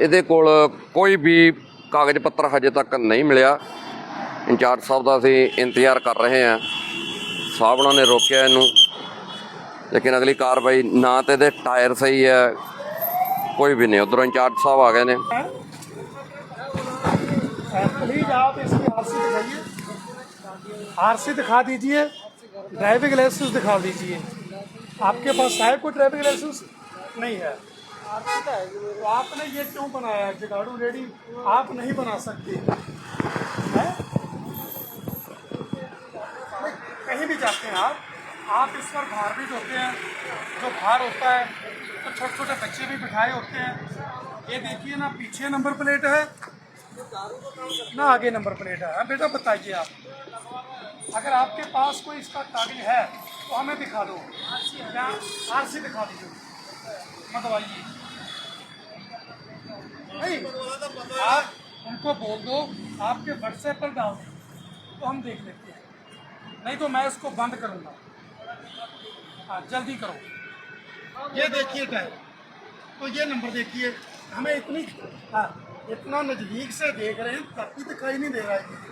ਇਹਦੇ ਕੋਲ ਕੋਈ ਵੀ ਕਾਗਜ਼ ਪੱਤਰ ਹਜੇ ਤੱਕ ਨਹੀਂ ਮਿਲਿਆ ਇੰਚਾਰਜ ਸਾਹਿਬ ਦਾ ਅਸੀਂ ਇੰਤਜ਼ਾਰ ਕਰ ਰਹੇ ਹਾਂ ਸਾਹਿਬ ਉਹਨਾਂ ਨੇ ਰੋਕਿਆ ਇਹਨੂੰ ਲੇਕਿਨ ਅਗਲੀ ਕਾਰਵਾਈ ਨਾ ਤੇ ਇਹਦੇ ਟਾਇਰ ਸਹੀ ਹੈ ਕੋਈ ਵੀ ਨਹੀਂ ਉਧਰੋਂ ਇੰਚਾਰਜ ਸਾਹਿਬ ਆ ਗਏ ਨੇ प्लीज आप इसकी आरसी दिखाइए आरसी दिखा दीजिए ड्राइविंग लाइसेंस दिखा दीजिए आपके पास है कोई ड्राइविंग लाइसेंस नहीं है आपने ये क्यों बनाया है? जगाड़ू रेडी आप नहीं बना सकते। हैं? कहीं भी जाते हैं आप। आप इस पर भार भी ढोते हैं। जो भार होता है तो छोटे छोटे बच्चे भी बिठाए होते हैं। ये देखिए ना पीछे नंबर प्लेट है। ना आगे नंबर प्लेट है। हाँ, बेटा बताइए आप। अगर आपके पास कोई इसका कागज़ है तो हमें दिखा दो। आर सी दिखा दीजिए। मतवाइए नहीं आप उनको बोल दो आपके व्हाट्सएप पर डाल दो तो हम देख लेते हैं नहीं तो मैं इसको बंद करूंगा हाँ जल्दी करो ये देखिए टाइम तो ये नंबर देखिए हमें इतनी हाँ इतना नज़दीक से देख रहे हैं तब भी दिखाई नहीं दे रहा है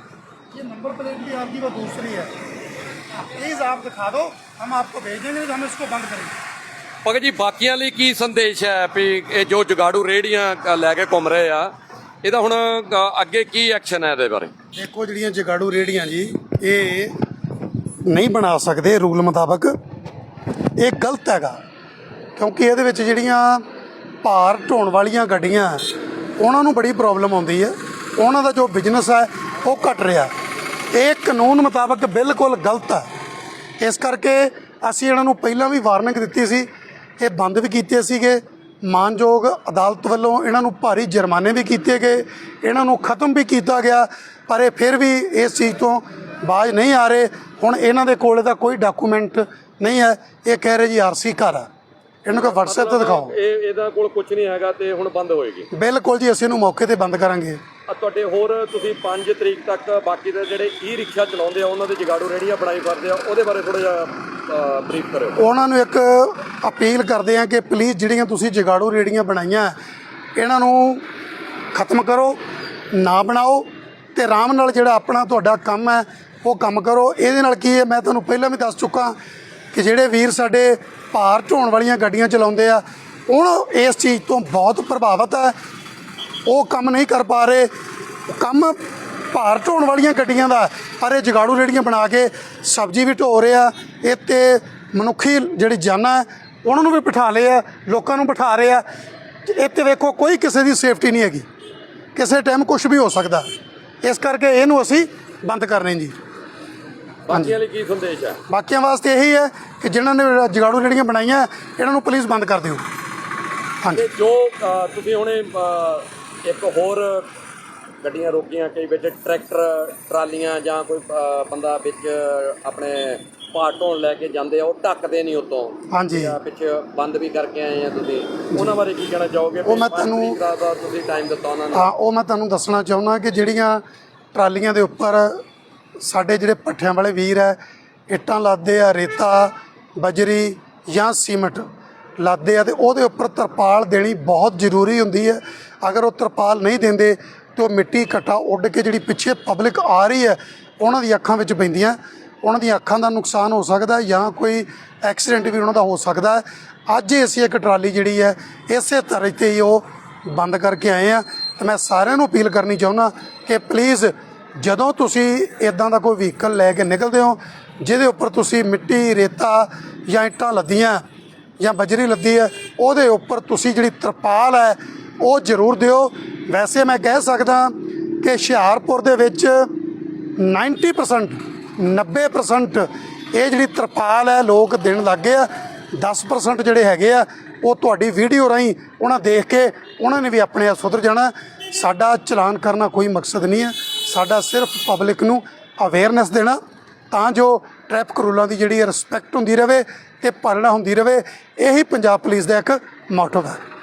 ये नंबर प्लेट भी आपकी वो दूसरी है प्लीज़ आप दिखा दो हम आपको भेजेंगे नहीं तो हम इसको बंद करेंगे ਭਗਤ ਜੀ ਬਾਕੀਆਂ ਲਈ ਕੀ ਸੰਦੇਸ਼ ਹੈ ਵੀ ਇਹ ਜੋ ਜਗਾੜੂ ਰੇੜੀਆਂ ਅ, ਲੈ ਕੇ ਘੁੰਮ ਰਹੇ ਆ ਇਹਦਾ ਹੁਣ ਅ, ਅੱਗੇ ਕੀ ਐਕਸ਼ਨ ਹੈ ਇਹਦੇ ਬਾਰੇ? ਦੇਖੋ ਜਿਹੜੀਆਂ ਜਗਾੜੂ ਰੇੜੀਆਂ ਜੀ ਇਹ ਨਹੀਂ ਬਣਾ ਸਕਦੇ ਰੂਲ ਮੁਤਾਬਕ। ਇਹ ਗਲਤ ਹੈਗਾ ਕਿਉਂਕਿ ਇਹਦੇ ਵਿੱਚ ਜਿਹੜੀਆਂ ਭਾਰ ਢੋਣ ਵਾਲੀਆਂ ਗੱਡੀਆਂ ਉਹਨਾਂ ਨੂੰ ਬੜੀ ਪ੍ਰੋਬਲਮ ਆਉਂਦੀ ਹੈ। ਉਹਨਾਂ ਦਾ ਜੋ ਬਿਜ਼ਨਸ ਹੈ ਉਹ ਘਟ ਰਿਹਾ। ਇਹ ਕਾਨੂੰਨ ਮੁਤਾਬਕ ਬਿਲਕੁਲ ਗਲਤ ਹੈ। ਇਸ ਕਰਕੇ ਅਸੀਂ ਇਹਨਾਂ ਨੂੰ ਪਹਿਲਾਂ ਵੀ ਵਾਰਨਿੰਗ ਦਿੱਤੀ ਸੀ ਇਹ ਬੰਦ ਵੀ ਕੀਤੇ ਸੀਗੇ। ਮਾਨਯੋਗ ਅਦਾਲਤ ਵੱਲੋਂ ਇਹਨਾਂ ਨੂੰ ਭਾਰੀ ਜੁਰਮਾਨੇ ਵੀ ਕੀਤੇ ਗਏ ਇਹਨਾਂ ਨੂੰ ਖਤਮ ਵੀ ਕੀਤਾ ਗਿਆ ਪਰ ਇਹ ਫਿਰ ਵੀ ਇਸ ਚੀਜ਼ ਤੋਂ ਬਾਜ ਨਹੀਂ ਆ ਰਹੇ। ਹੁਣ ਇਹਨਾਂ ਦੇ ਕੋਲ ਇਹਦਾ ਕੋਈ ਡਾਕੂਮੈਂਟ ਨਹੀਂ ਹੈ ਇਹ ਕਹਿ ਰਹੇ ਜੀ ਆਰਸੀ ਘਰ ਆ। ਇਹਨੂੰ ਕੋਈ WhatsApp ਤੇ ਦਿਖਾਓ। ਇਹ ਇਹਦਾ ਕੋਲ ਕੁਝ ਨਹੀਂ ਹੈਗਾ ਤੇ ਹੁਣ ਬੰਦ ਹੋਏਗੀ। ਬਿਲਕੁਲ ਜੀ ਅਸੀਂ ਇਹਨੂੰ ਮੌਕੇ ਤੇ ਬੰਦ ਕਰਾਂਗੇ। ਤੁਹਾਡੇ ਹੋਰ ਤੁਸੀਂ 5 ਤਰੀਕ ਤੱਕ ਬਾਕੀ ਦੇ ਜਿਹੜੇ ਈ ਰਿਕਸ਼ਾ ਚਲਾਉਂਦੇ ਆ ਉਹਨਾਂ ਦੇ ਜਗਾੜੂ ਰੇੜੀਆਂ ਬਣਾਈ ਫਿਰਦੇ ਆ ਉਹਦੇ ਬਾਰੇ ਥੋੜਾ ਜਿਹਾ ਬਰੀਫ ਕਰਿਓ। ਉਹਨਾਂ ਨੂੰ ਇੱਕ ਅਪੀਲ ਕਰਦੇ ਆ ਕਿ ਪਲੀਜ਼ ਜਿਹੜੀਆਂ ਤੁਸੀਂ ਜਗਾੜੂ ਰੇੜੀਆਂ ਬਣਾਈਆਂ, ਇਹਨਾਂ ਨੂੰ ਖਤਮ ਕਰੋ, ਨਾ ਬਣਾਓ ਤੇ ਆਰਾਮ ਨਾਲ ਜਿਹੜਾ ਆਪਣਾ ਤੁਹਾਡਾ ਕੰਮ ਹੈ, ਉਹ ਕੰਮ ਕਰੋ। ਇਹਦੇ ਨਾਲ ਕੀ ਹੈ, ਮੈਂ ਤੁਹਾਨੂੰ ਪਹਿਲਾਂ ਵੀ ਦੱਸ ਚੁੱਕਾ ਕਿ ਜਿਹੜੇ ਵੀਰ ਸਾਡੇ ਭਾਰ ਢੋਣ ਵਾਲੀਆਂ ਗੱਡੀਆਂ ਚਲਾਉਂਦੇ ਆ ਉਹ ਇਸ ਚੀਜ਼ ਤੋਂ ਬਹੁਤ ਪ੍ਰਭਾਵਿਤ ਹੈ। ਉਹ ਕੰਮ ਨਹੀਂ ਕਰ ਪਾ ਰਹੇ। ਕੰਮ ਭਾਰ ਢੋਣ ਵਾਲੀਆਂ ਗੱਡੀਆਂ ਦਾ। ਪਰ ਇਹ ਜਗਾੜੂ ਰੇੜੀਆਂ ਬਣਾ ਕੇ ਸਬਜ਼ੀ ਵੀ ਢੋ ਰਹੇ ਆ। ਇਹ ਤੇ ਮਨੁੱਖੀ ਜਿਹੜੀ ਜਾਨਾਂ ਉਹਨਾਂ ਨੂੰ ਵੀ ਬਿਠਾ ਲਏ ਆ ਲੋਕਾਂ ਨੂੰ ਬਿਠਾ ਰਹੇ ਆ। ਇਹ ਤੇ ਵੇਖੋ ਕੋਈ ਕਿਸੇ ਦੀ ਸੇਫਟੀ ਨਹੀਂ ਹੈਗੀ। ਕਿਸੇ ਟਾਈਮ ਕੁਝ ਵੀ ਹੋ ਸਕਦਾ। ਇਸ ਕਰਕੇ ਇਹਨੂੰ ਅਸੀਂ ਬੰਦ ਕਰਨੇ ਜੀ। ਬਾਕੀਆਂ ਲਈ ਕੀ ਸੰਦੇਸ਼ ਹੈ? ਬਾਕੀਆਂ ਵਾਸਤੇ ਇਹੀ ਹੈ ਕਿ ਜਿਨ੍ਹਾਂ ਨੇ ਜਗਾੜੂ ਰੇੜੀਆਂ ਬਣਾਈਆਂ ਇਹਨਾਂ ਨੂੰ ਪਲੀਜ਼ ਬੰਦ ਕਰ ਦਿਓ। ਹਾਂਜੀ। ਜੋ ਤੁਸੀਂ ਹੁਣੇ ਇੱਕ ਹੋਰ ਗੱਡੀਆਂ ਰੋਕੀਆਂ ਕਈ ਵਿੱਚ ਟਰੈਕਟਰ ਟਰਾਲੀਆਂ ਜਾਂ ਕੋਈ ਬੰਦਾ ਵਿੱਚ ਆਪਣੇ ਢੋਣ ਲੈ ਕੇ ਜਾਂਦੇ ਆ ਉਹ ਢੱਕਦੇ ਨਹੀਂ ਉਤੋਂ। ਹਾਂਜੀ। ਵਿੱਚ ਬੰਦ ਵੀ ਕਰਕੇ ਆਏ ਆ ਤੁਸੀਂ। ਉਹਨਾਂ ਬਾਰੇ ਕੀ ਕਹਿਣਾ ਚਾਹੋਗੇ? ਉਹ ਮੈਂ ਤੁਹਾਨੂੰ- ਤੁਸੀਂ ਟਾਈਮ ਦਿੱਤਾ ਉਹਨਾਂ ਨੂੰ। ਹਾਂ ਉਹ ਮੈਂ ਤੁਹਾਨੂੰ ਦੱਸਣਾ ਚਾਹੁੰਦਾ ਕਿ ਜਿਹੜੀਆਂ ਟਰਾਲੀਆਂ ਦੇ ਉੱਪਰ ਸਾਡੇ ਜਿਹੜੇ ਪੱਠਿਆਂ ਵਾਲੇ ਵੀਰ ਹੈ ਇੱਟਾਂ ਲਾਦੇ ਆ ਰੇਤਾ ਬਜਰੀ ਜਾਂ ਸੀਮਟ ਲਾਦੇ ਆ ਤੇ ਉਹਦੇ ਉੱਪਰ ਤਰਪਾਲ ਦੇਣੀ ਬਹੁਤ ਜ਼ਰੂਰੀ ਹੁੰਦੀ ਹੈ। ਅਗਰ ਉਹ ਤਰਪਾਲ ਨਹੀਂ ਦਿੰਦੇ ਤੇ ਉਹ ਮਿੱਟੀ ਘਟਾ ਉੱਡ ਕੇ ਜਿਹੜੀ ਪਿੱਛੇ ਪਬਲਿਕ ਆ ਰਹੀ ਹੈ, ਉਹਨਾਂ ਦੀ ਅੱਖਾਂ ਵਿੱਚ ਪੈਂਦੀਆਂ। ਉਹਨਾਂ ਦੀਆਂ ਅੱਖਾਂ ਦਾ ਨੁਕਸਾਨ ਹੋ ਸਕਦਾ ਜਾਂ ਕੋਈ ਐਕਸੀਡੈਂਟ ਵੀ ਉਹਨਾਂ ਦਾ ਹੋ ਸਕਦਾ ਹੈ। ਅੱਜ ਹੀ ਅਸੀਂ ਇੱਕ ਟਰਾਲੀ ਜਿਹੜੀ ਹੈ, ਇਸੇ ਤਰ੍ਹਾਂ ਤੇ ਹੀ ਉਹ ਬੰਦ ਕਰਕੇ ਆਏ ਆ ਤੇ ਮੈਂ ਸਾਰਿਆਂ ਨੂੰ ਅਪੀਲ ਕਰਨੀ ਚਾਹੁੰਦਾ ਕਿ ਪਲੀਜ਼ ਜਦੋਂ ਤੁਸੀਂ ਇਦਾਂ ਦਾ ਕੋਈ ਵਹੀਕਲ ਲੈ ਕੇ ਨਿਕਲਦੇ ਹੋ, ਜਿਹਦੇ ਉੱਪਰ ਤੁਸੀਂ ਮਿੱਟੀ, ਰੇਤਾ ਜਾਂ ਇੱਟਾਂ ਲੱਦੀਆਂ ਜਾਂ ਬਜਰੀ ਲੱਦੀ ਹੈ, ਉਹਦੇ ਉੱਪਰ ਤੁਸੀਂ ਜਿਹੜੀ ਤਰਪਾਲ ਹੈ, ਉਹ ਜ਼ਰੂਰ ਦਿਓ। ਵੈਸੇ ਮੈਂ ਕਹਿ ਸਕਦਾ ਕਿ ਹੁਸ਼ਿਆਰਪੁਰ ਦੇ ਵਿੱਚ 90% 90% ਇਹ ਜਿਹੜੀ ਤਰਪਾਲ ਹੈ, ਲੋਕ ਦੇਣ ਲੱਗੇ ਆ। 10% ਜਿਹੜੇ ਹੈਗੇ ਆ, ਉਹ ਤੁਹਾਡੀ ਵੀਡੀਓ ਰਾਹੀਂ ਉਹਨਾਂ ਦੇਖ ਕੇ ਉਹਨਾਂ ਨੇ ਵੀ ਆਪਣੇ ਆਪ ਸੁਧਰ ਜਾਣਾ। ਸਾਡਾ ਚਲਾਨ ਕਰਨਾ ਕੋਈ ਮਕਸਦ ਨਹੀਂ ਹੈ। ਸਾਡਾ ਸਿਰਫ ਪਬਲਿਕ ਨੂੰ ਅਵੇਅਰਨੈਸ ਦੇਣਾ। ਤਾਂ ਜੋ ਟ੍ਰੈਫਿਕ ਰੂਲਾਂ ਦੀ ਜਿਹੜੀ ਰਿਸਪੈਕਟ ਹੁੰਦੀ ਰਹੇ ਤੇ ਪਾਲਣਾ ਹੁੰਦੀ ਰਹੇ ਇਹੀ ਪੰਜਾਬ ਪੁਲਿਸ ਦਾ ਇੱਕ ਮੋਟੋ ਹੈ।